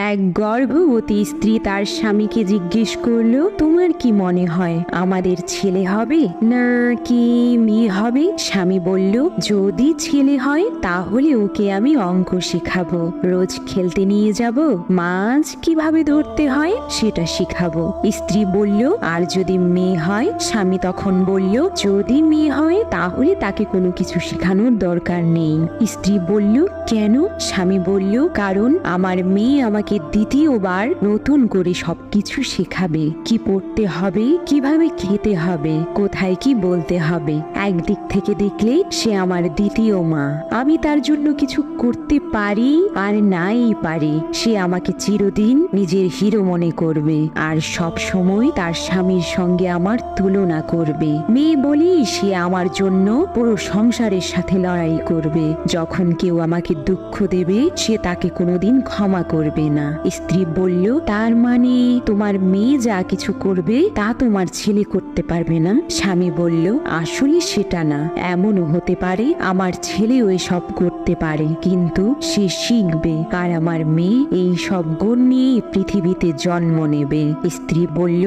এক গর্ভবতী স্ত্রী তার স্বামীকে জিজ্ঞেস করল, তোমার কি মনে হয় আমাদের ছেলে হবে না কি মেয়ে হবে? স্বামী বলল, যদি ছেলে হয়, তাহলে ওকে আমি অঙ্ক শেখাবো। রোজ খেলতে নিয়ে যাব, মাছ কীভাবে ধরতে হয় সেটা শিখাবো। স্ত্রী বলল, আর যদি মেয়ে হয়? স্বামী তখন বলল, যদি মেয়ে হয়, তাহলে তাকে কোনো কিছু শেখানোর দরকার নেই। স্ত্রী বলল, কেন? স্বামী বলল, কারণ আমার মেয়ে আমাকে দ্বিতীয়বার নতুন করে সবকিছু শেখাবে। কি পড়তে হবে, কীভাবে খেতে হবে, কোথায় কি বলতে হবে। একদিক থেকে দেখলে সে আমার দ্বিতীয় মা। আমি তার জন্য কিছু করতে পারি আর নাই পারি। সে আমাকে চিরদিন নিজের হিরো মনে করবে আর সব সময় তার স্বামীর সঙ্গে আমার তুলনা করবে। মেয়ে বলি সে আমার জন্য পুরো সংসারের সাথে লড়াই করবে। যখন কেউ আমাকে দুঃখ দেবে, সে তাকে কোনোদিন ক্ষমা করবে না। স্ত্রী বলল, তার মানে তোমার মেয়ে যা কিছু করবে, তা তোমার ছেলে করতে পারবে না? স্বামী বলল, আসলে সেটা না। এমনও হতে পারে আমার ছেলেও এসব করতে পারে, কিন্তু সে শিখবে কার আমার মেয়ে এই সব গুণ নিয়ে পৃথিবীতে জন্ম নেবে। স্ত্রী বলল